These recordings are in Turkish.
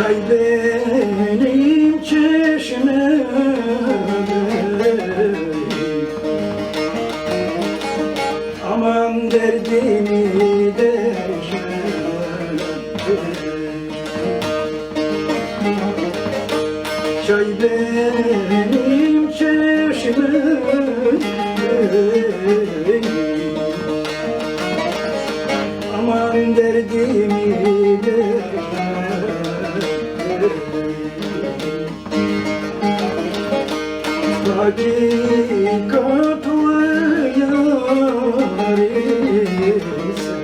Çay benim çeşmem. Aman derdimi deşme Çay benim çeşmem Hakikatlı yar ise.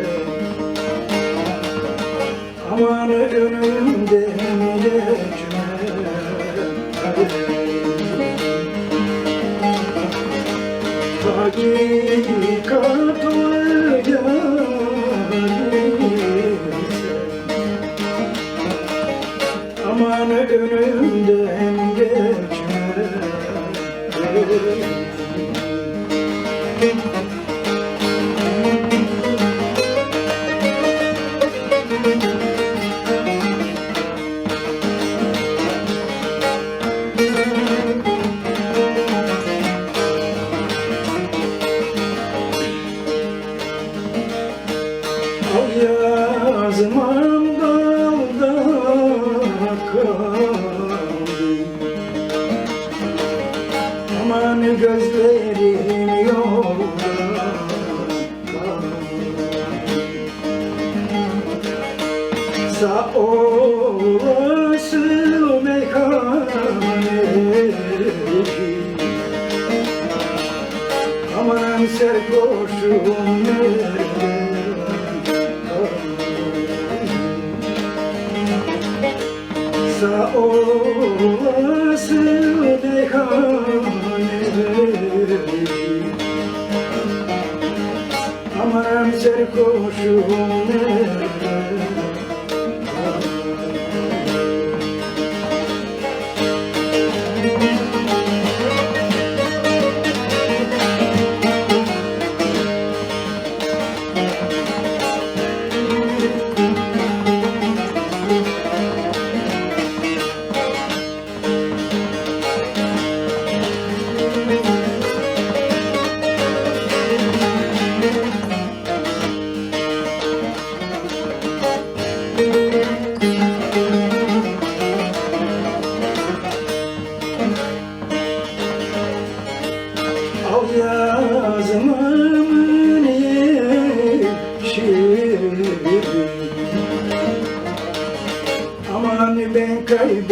Aman önümden geçme Hakikatlı yar ise. Aman önümden Al yazmam dalda kaldı Aman gözlerim yolda Sağ olasın meyhaneci Aman serkoşum nerede Sağ meyhaneci Aman serkoşum Şeyi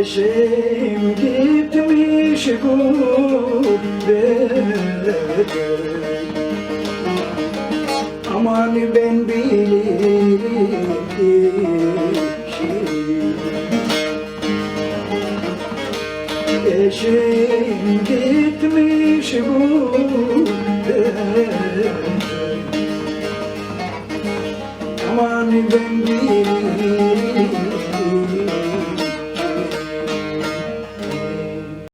Eşim gitmiş gurbete. Aman ben bilirim Eşim gitmiş bu Aman ben bilirim